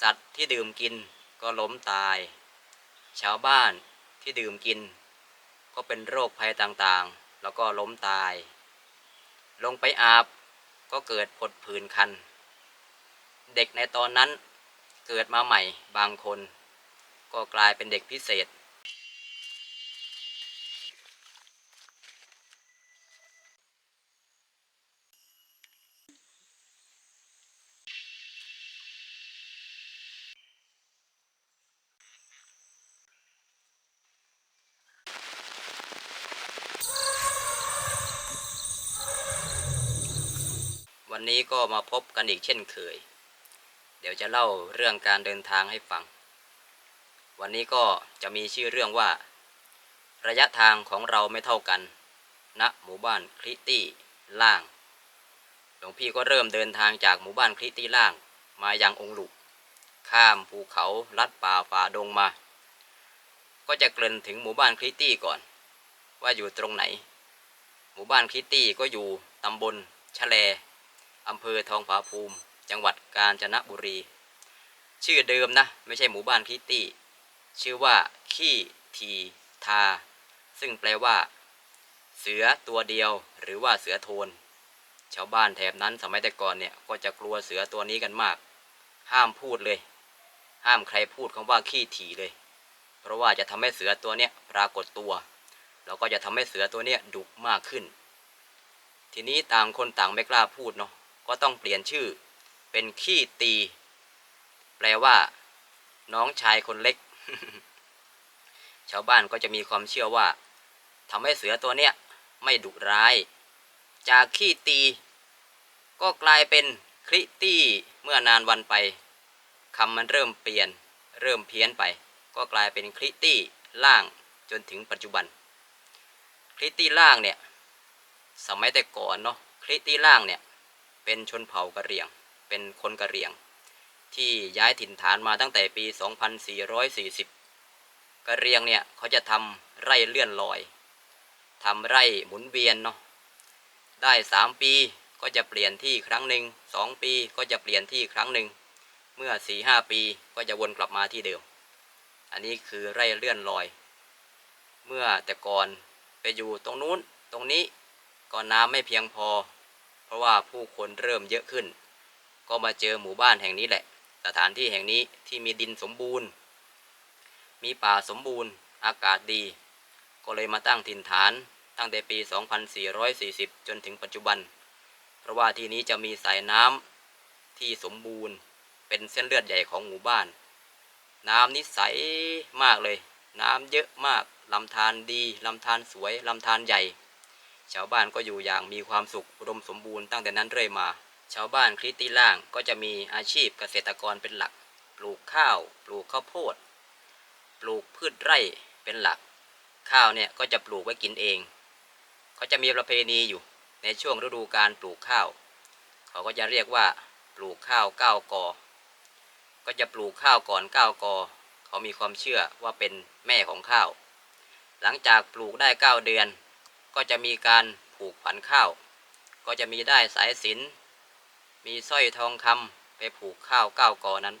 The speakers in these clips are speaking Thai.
สัตว์ที่ดื่มกินก็ล้มตาย ชาวบ้านที่ดื่มกิน ก็เป็นโรคภัยต่างๆ แล้วก็ล้มตาย ลงไปอาบก็เกิดผดผื่นคัน เด็กในตอนนั้นเกิดมาใหม่บางคน ก็กลายเป็นเด็กพิเศษ วันนี้ก็มาพบกันอีกเช่นเคย เดี๋ยวจะเล่าเรื่องการเดินทางให้ฟัง วันนี้ก็จะมีชื่อเรื่องว่า ระยะทางของเราไม่เท่ากันณหมู่บ้านคริตี้ล่าง หลวงพี่ก็เริ่มเดินทางจากหมู่บ้านคริตี้ล่างมายังองค์หลุกข้ามภูเขาลัดป่าฝ่าดงมา ก็จะเกริ่นถึงหมู่บ้านคริตี้ก่อน ว่าอยู่ตรงไหน หมู่บ้านคริตตี้ก็อยู่ตำบลชะแล อำเภอทองผาภูมิ จังหวัดกาญจนบุรี ชื่อเดิมนะ ไม่ใช่หมู่บ้านคิตตี้ชื่อว่าขี้ทีทา ซึ่งแปลว่า เสือตัวเดียวหรือว่าเสือโทน ชาวบ้านแถบนั้นสมัยแต่ก่อนเนี่ยก็จะกลัวเสือตัวนี้กันมาก ห้ามพูดเลย ห้ามใครพูดคำว่าขี้ทีเลย เพราะว่าจะทำให้เสือตัวเนี้ยปรากฏตัว แล้วก็จะทำให้เสือตัวเนี้ยดุมากขึ้น ทีนี้ต่างคนต่างไม่กล้าพูดเนาะ ก็ต้องเปลี่ยนชื่อเป็นขี้ตี แปลว่า น้องชายคนเล็ก ชาวบ้านก็จะมีความเชื่อว่าทำให้เสือตัวเนี้ยไม่ดุร้าย จากขี้ตี ก็กลายเป็นคริตี้เมื่อนานวันไปคำมันเริ่มเปลี่ยน เริ่มเพี้ยนไป ก็กลายเป็นคริตี้ล่างจนถึงปัจจุบัน คริตี้ล่างเนี่ย สมัยแต่ก่อนเนาะคริตี้ล่างเนี่ย เป็นชนเผ่ากะเหรี่ยง เป็นคนกะเหรี่ยง ที่ย้ายถิ่นฐานมาตั้งแต่ปี 2440 กะเหรี่ยงเนี่ยเขาจะทำไร่เลื่อนลอยทำไร่หมุนเวียนเนาะ ได้ 3 ปีก็จะเปลี่ยนที่ครั้งหนึ่ง 2 ปีก็จะเปลี่ยนที่ครั้งหนึ่ง เมื่อ 4-5 ปีก็จะวนกลับมาที่เดิม อันนี้คือไร่เลื่อนลอย เมื่อแต่ก่อนไปอยู่ตรงนู้นตรงนี้ก็น้ำไม่เพียงพอเพ ราะว่าผู้คนเริ่มเยอะขึ้น ก็มาเจอหมู่บ้านแห่งนี้แหละ สถานที่แห่งนี้ที่มีดินสมบูรณ์ มีป่าสมบูรณ์ อากาศดี ก็เลยมาตั้งถิ่นฐานตั้งแต่ปี 2440 จนถึงปัจจุบัน เพราะว่าที่นี้จะมีสายน้ำที่สมบูรณ์ เป็นเส้นเลือดใหญ่ของหมู่บ้าน น้ำนิสัยมากเลย น้ำเยอะมากลำธารดีลำธารสวยลำธารใหญ่ ชาวบ้านก็อยู่อย่างมีความสุขอุดมสมบูรณ์ตั้งแต่นั้นเรื่อยมา ชาวบ้านคริสตีล่างก็จะมีอาชีพเกษตรกรเป็นหลัก ปลูกข้าว ปลูกข้าวโพด ปลูกพืชไร่เป็นหลัก ข้าวเนี่ยก็จะปลูกไว้กินเอง เขาจะมีประเพณีอยู่ในช่วงฤดูการปลูกข้าว เขาก็จะเรียกว่าปลูกข้าวเก้ากอ ก็จะปลูกข้าวก่อนเก้ากอ เขามีความเชื่อว่าเป็นแม่ของข้าว หลังจากปลูกได้เก้าเดือน ก็จะมีการผูกขวัญข้าว ก็จะมีได้สายสินมีสร้อยทองคำไปผูกข้าวเก้ากอนั้น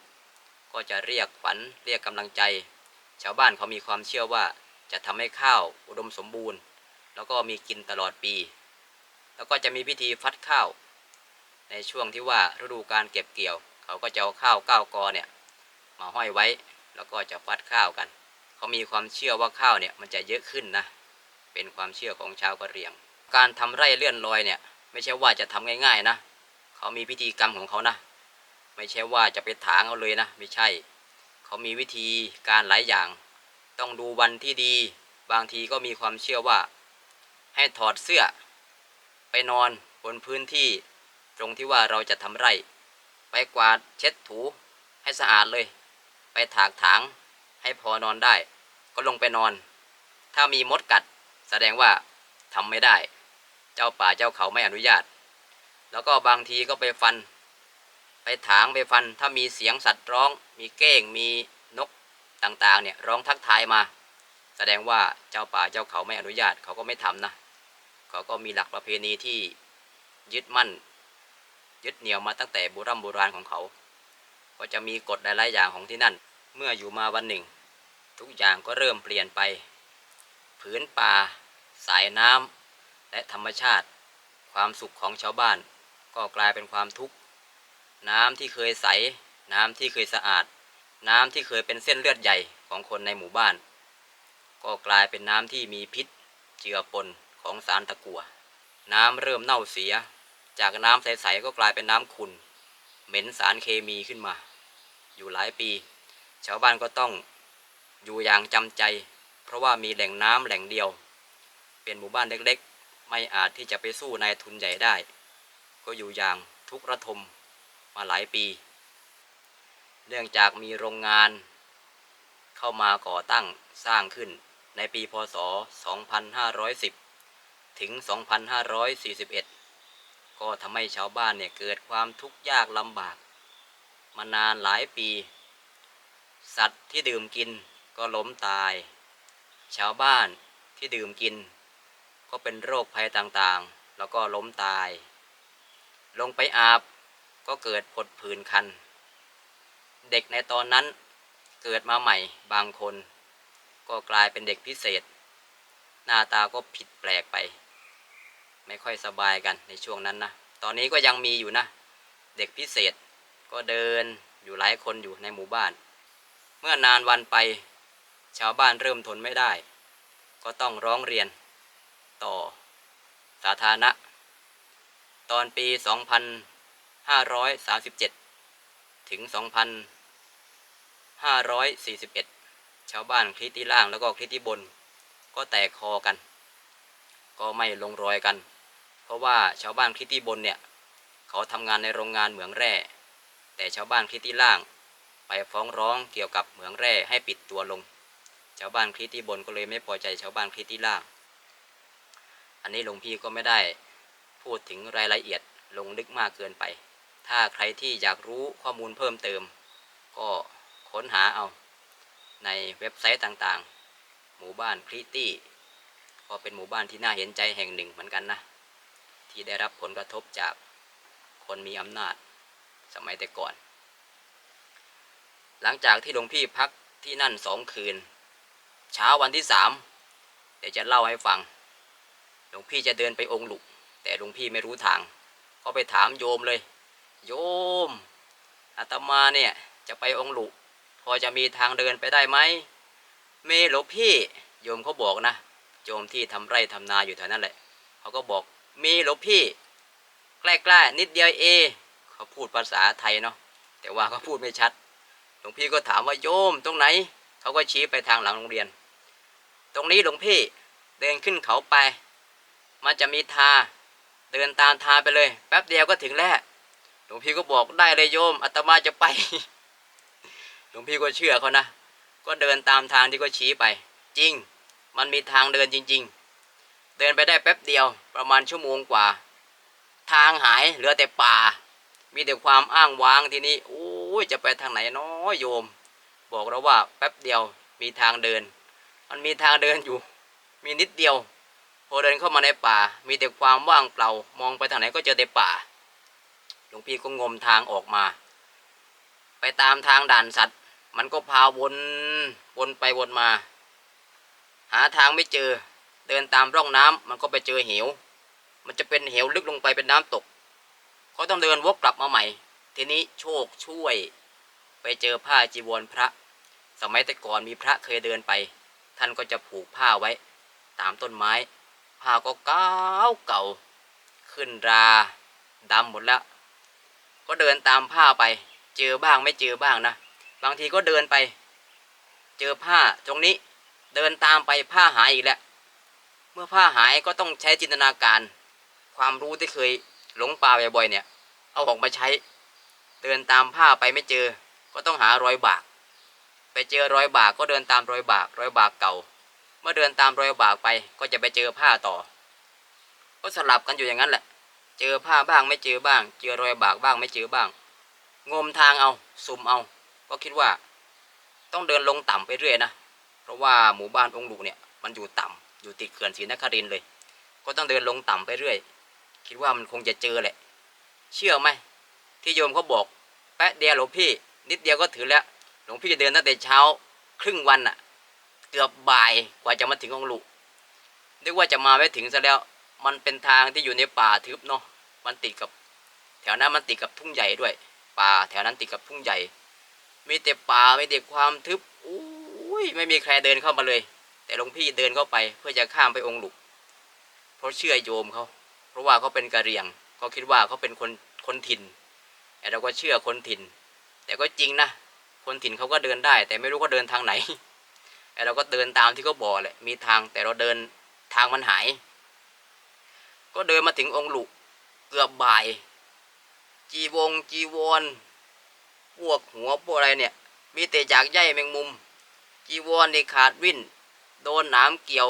ก็จะเรียกขวัญเรียกกำลังใจ ชาวบ้านเขามีความเชื่อว่าจะทำให้ข้าวอุดมสมบูรณ์ แล้วก็มีกินตลอดปี แล้วก็จะมีพิธีฟัดข้าว ในช่วงที่ว่าฤดูการเก็บเกี่ยว เขาก็จะเอาข้าวเก้ากอเนี่ยมาห้อยไว้ แล้วก็จะฟัดข้าวกัน เขามีความเชื่อว่าข้าวเนี่ยมันจะเยอะขึ้นนะ เป็นความเชื่อของชาวกะเหรี่ยง การทำไร่เลื่อนลอยเนี่ยไม่ใช่ว่าจะทำง่าย ๆนะ เขามีพิธีกรรมของเขานะ ไม่ใช่ว่าจะไปถางเอาเลยนะ ไม่ใช่ เขามีวิธีการหลายอย่าง ต้องดูวันที่ดี บางทีก็มีความเชื่อว่า ให้ถอดเสื้อ ไปนอนบนพื้นที่ ตรงที่ว่าเราจะทำไร่ ไปกวาดเช็ดถูให้สะอาดเลย ไปถากถางให้พอนอนได้ ก็ลงไปนอน ถ้ามีมดกัด แสดงว่าทำไม่ได้ เจ้าป่าเจ้าเขาไม่อนุญาต แล้วก็บางทีก็ไปฟัน ไปถางไปฟัน ถ้ามีเสียงสัตว์ร้อง มีเก้ง มีนกต่างๆ เนี่ยร้องทักทายมา แสดงว่าเจ้าป่าเจ้าเขาไม่อนุญาต เขาก็ไม่ทำนะ เขาก็มีหลักประเพณีที่ยึดมั่น ยึดเหนี่ยวมาตั้งแต่โบรำโบราณของเขา ก็จะมีกฎหลายๆอย่างของที่นั่น เมื่ออยู่มาวันหนึ่ง ทุกอย่างก็เริ่มเปลี่ยนไป ผืนป่า สายน้ำและธรรมชาติ ความสุขของชาวบ้าน ก็กลายเป็นความทุกข์ น้ำที่เคยใส น้ำที่เคยสะอาด น้ำที่เคยเป็นเส้นเลือดใหญ่ของคนในหมู่บ้าน ก็กลายเป็นน้ำที่มีพิษ เจือปนของสารตะกั่วน้ำเริ่มเน่าเสีย จากน้ำใสๆก็กลายเป็นน้ำขุ่นเหม็นสารเคมีขึ้นมา อยู่หลายปี ชาวบ้านก็ต้องอยู่อย่างจำใจ ราะว่ามีแหล่งน้ำแหล่งเดียว เป็นหมู่บ้านเล็กๆ ไม่อาจที่จะไปสู้นายทุนใหญ่ได้ ก็อยู่อย่างทุกข์ระทมมาหลายปี เนื่องจากมีโรงงาน เข้ามาก่อตั้งสร้างขึ้นในปีพศ 2510 ถึง 2541 ก็ทำให้ชาวบ้านเนี่ยเกิดความทุกข์ยากลำบาก มานานหลายปี สัตว์ที่ดื่มกินก็ล้มตาย ชาวบ้านที่ดื่มกิน ก็เป็นโรคภัยต่างๆ แล้วก็ล้มตาย ลงไปอาบก็เกิดผดผื่นคัน เด็กในตอนนั้นเกิดมาใหม่บางคน ก็กลายเป็นเด็กพิเศษ หน้าตาก็ผิดแปลกไป ไม่ค่อยสบายกันในช่วงนั้นนะ ตอนนี้ก็ยังมีอยู่นะ เด็กพิเศษก็เดินอยู่หลายคนอยู่ในหมู่บ้าน เมื่อนานวันไป ชาวบ้านเริ่มทนไม่ได้ ก็ต้องร้องเรียน ต่อ สาธารณะ ตอนปี 2537 ถึง 2541 ชาวบ้านคลิที่ล่างแล้วก็คลิที่บน ก็แตกคอกัน ก็ไม่ลงรอยกัน เพราะว่าชาวบ้านคลิที่บนเนี่ย เขาทำงานในโรงงานเหมืองแร่ แต่ชาวบ้านคลิที่ล่างไปฟ้องร้องเกี่ยวกับเหมืองแร่ให้ปิดตัวลง ชาวบ้านคลิที่บนก็เลยไม่พอใจชาวบ้านคลิที่ล่าง อันนี้หลวงพี่ก็ไม่ได้พูดถึงรายละเอียดลงลึกมากเกินไป ถ้าใครที่อยากรู้ข้อมูลเพิ่มเติม ก็ค้นหาเอาในเว็บไซต์ต่างๆ หมู่บ้านคริตี้ก็เป็นหมู่บ้านที่น่าเห็นใจแห่งหนึ่งเหมือนกันนะ ที่ได้รับผลกระทบจากคนมีอำนาจสมัยแต่ก่อน หลังจากที่หลวงพี่พักที่นั่นสองคืน เช้าวันที่สามเดี๋ยวจะเล่าให้ฟัง หลวงพี่จะเดินไปองค์หลุก แต่หลวงพี่ไม่รู้ทาง ก็ไปถามโยมเลย โยมอาตมาเนี่ยจะไปองค์หลุกพอจะมีทางเดินไปได้ไหมเมหลวงพี่ โยมเขาบอกนะโยมที่ทำไร่ทำนาอยู่แถวนั้นแหละเขาก็บอกมีหลวงพี่ ใกล้ๆนิดเดียวเองเขาพูดภาษาไทยเนาะแต่ว่าเขาพูดไม่ชัด หลวงพี่ก็ถามว่าโยมตรงไหน เขาก็ชี้ไปทางหลังโรงเรียน ตรงนี้หลวงพี่เดินขึ้นเขาไป มันจะมีทาเดินตามทาไปเลย แป๊บเดียวก็ถึงแล้วหลวงพี่ก็บอกได้เลยโยมอาตมาจะไป หลวงพี่ก็เชื่อเขานะ ก็เดินตามทางที่เขาชี้ไป จริง มันมีทางเดินจริง ๆ เดินไปได้แป๊บเดียวประมาณชั่วโมงกว่า ทางหายเหลือแต่ป่า มีแต่ความอ้างว้างทีนี้โอ้ยจะไปทางไหนน้อยโยม บอกเราว่าแป๊บเดียวมีทางเดิน มันมีทางเดินอยู่ มีนิดเดียว พอเดินเข้ามาในป่า มีแต่ความว่างเปล่า มองไปทางไหนก็เจอแต่ป่า หลวงพี่ก็งมทางออกมา ไปตามทางด่านสัตว์ มันก็พาวนวนไปวนมา หาทางไม่เจอ เดินตามร่องน้ำมันก็ไปเจอเหว มันจะเป็นเหวลึกลงไปเป็นน้ำตก เขาต้องเดินวกกลับมาใหม่ ทีนี้โชคช่วย ไปเจอผ้าจีวรพระ สมัยแต่ก่อนมีพระเคยเดินไป ท่านก็จะผูกผ้าไว้ ตามต้นไม้ ผ้าก็เก่าเก่า ขึ้นราดำหมดแล้ว ก็เดินตามผ้าไป เจอบ้างไม่เจอบ้างนะ บางทีก็เดินไป เจอผ้าตรงนี้ เดินตามไปผ้าหายอีกแล้ว เมื่อผ้าหายก็ต้องใช้จินตนาการ ความรู้ที่เคยหลงป่าบ่อยๆเนี่ย เอาออกมาใช้ เดินตามผ้าไปไม่เจอ ก็ต้องหารอยบาก ไปเจอรอยบากก็เดินตามรอยบากรอยบากเก่า เมื่อเดินตามรอยบากไปก็จะไปเจอผ้าต่อ ก็สลับกันอยู่อย่างนั้นแหละ เจอผ้าบ้างไม่เจอบ้าง เจอรอยบากบ้างไม่เจอบ้าง งมทางเอาสุ่มเอา ก็คิดว่า ต้องเดินลงต่ำไปเรื่อยนะ เพราะว่าหมู่บ้านองค์ลุกเนี่ยมันอยู่ต่ำอยู่ติดเขื่อนศรีนครินเลย ก็ต้องเดินลงต่ำไปเรื่อย คิดว่ามันคงจะเจอแหละ เชื่อไหมที่โยมเขาบอก แป๊ะเดียวหลวงพี่ นิดเดียวก็ถึงแล้ว หลวงพี่จะเดินตั้งแต่เช้า ครึ่งวันอะเกือบบ่ายกว่าจะมาถึงองหลุนึกว่าจะมาไม่ถึงซะแล้ว มันเป็นทางที่อยู่ในป่าทึบเนาะมันติดกับ แถวนั้นมันติดกับทุ่งใหญ่ด้วย ป่าแถวนั้นติดกับทุ่งใหญ่ มีแต่ป่ามีแต่ความทึบอุ้ยไม่มีใครเดินเข้ามาเลย แต่หลวงพี่เดินเข้าไปเพื่อจะข้ามไปองหลุเพราะเชื่อโยมเขาเพราะว่าเขาเป็นกะเหรี่ยงเขาคิดว่าเขาเป็นคนคนถิ่นแต่เราก็เชื่อคนถิ่น แต่ก็จริงนะ คนถิ่นเขาก็เดินได้ แต่ไม่รู้เขาเดินทางไหนแต่เราก็เดินตามที่เขาบอกแหละมีทางแต่เราเดินทางมันหาย ก็เดินมาถึงองค์หลุเกือบบ่าย จีวงจีวรพวกหัวพวกอะไรเนี่ย มีแต่จากใยแมงมุม จีวรนี่ขาดวิ่น โดนน้ำเกี่ยว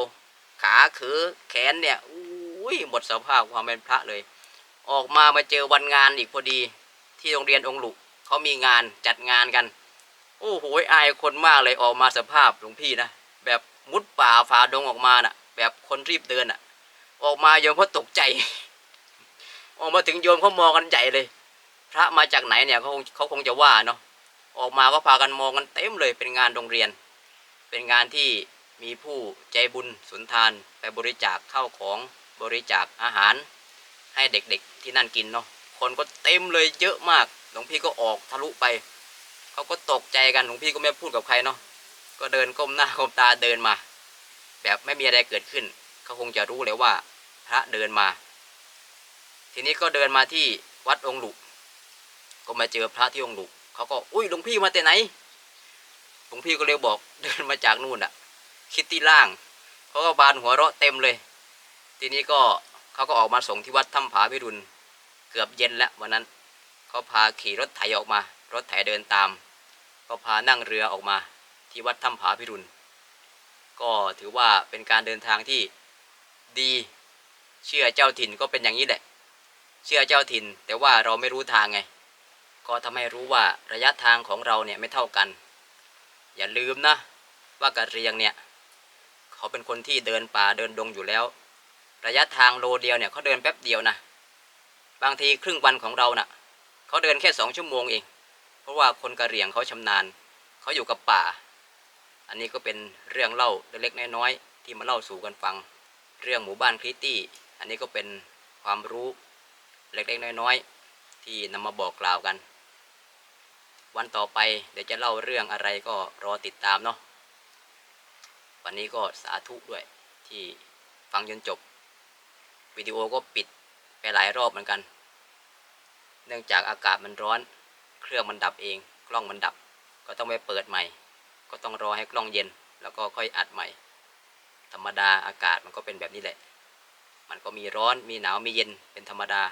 ขาขือแขนเนี่ยอุ้ยหมดสภาพความเป็นพระเลย ออกมามาเจอวันงานอีกพอดี ที่โรงเรียนองค์หลุเขามีงานจัดงานกัน โอ้โหอายคนมากเลยออกมาสภาพหลวงพี่นะแบบมุดป่าฝ่าดงออกมาน่ะ แบบคนรีบเดินน่ะ ออกมาโยมเขาตกใจ ออกมาถึงโยมเขามองกันใหญ่เลย พระมาจากไหนเนี่ยเขาคงเขาคงจะว่าเนาะออกมาก็พากันมองกันเต็มเลยเป็นงานโรงเรียน เป็นงานที่มีผู้ใจบุญสุนทานไปบริจาคข้าวของบริจาคอาหาร ให้เด็กๆที่นั่นกินเนาะคนก็เต็มเลยเยอะมากหลวงพี่ก็ออกทะลุไป เขาก็ตกใจกันหลวงพี่ก็ไม่พูดกับใครเนาะก็เดินก้มหน้าก้มตาเดินมา แบบไม่มีอะไรเกิดขึ้น เขาคงจะรู้เลยว่า พระเดินมา ทีนี้ก็เดินมาที่วัดองค์หลุก็มาเจอพระที่องค์หลุเขาก็อุ้ยหลวงพี่มาแต่ไหนหลวงพี่ก็เลยบอกเดินมาจากนู่นอะคิดที่ล่างเขาก็บานหัวเราะเต็มเลย ทีนี้ก็เขาก็ออกมาส่งที่วัดถ้ำผาพิรุณเกือบเย็นแล้ววันนั้นเขาพาขี่รถไถออกมา รถไถเดินตาม ก็พานั่งเรือออกมาที่วัดถ้ำผาพิรุณ ก็ถือว่าเป็นการเดินทางที่ดีเชื่อเจ้าถิ่นก็เป็นอย่างนี้แหละ เชื่อเจ้าถิ่น แต่ว่าเราไม่รู้ทางไง ก็ทำให้รู้ว่าระยะทางของเราเนี่ยไม่เท่ากัน อย่าลืมนะว่ากะเรียงเนี่ยเขาเป็นคนที่เดินป่าเดินดงอยู่แล้ว ระยะทางโลเดียวเนี่ยเขาเดินแป๊บเดียวนะบางทีครึ่งวันของเราน่ะเขาเดินแค่สองชั่วโมงเอง เพราะว่าคนกะเหรี่ยงเขาชำนาญเขาอยู่กับป่า อันนี้ก็เป็นเรื่องเล่าเล็กๆน้อยๆที่มาเล่าสู่กันฟัง เรื่องหมู่บ้านคริสตี้ อันนี้ก็เป็นความรู้เล็กๆน้อยๆที่นำมาบอกกล่าวกัน วันต่อไปเดี๋ยวจะเล่าเรื่องอะไรก็รอติดตามเนาะวันนี้ก็สาธุด้วยที่ฟังจนจบวิดีโอก็ปิดไปหลายรอบเหมือนกัน เนื่องจากอากาศมันร้อน เครื่องมันดับเอง กล้องมันดับ ก็ต้องไปเปิดใหม่ ก็ต้องรอให้กล้องเย็น แล้วก็ค่อยอัดใหม่ ธรรมดาอากาศมันก็เป็นแบบนี้แหละ มันก็มีร้อนมีหนาวมีเย็นเป็นธรรมดา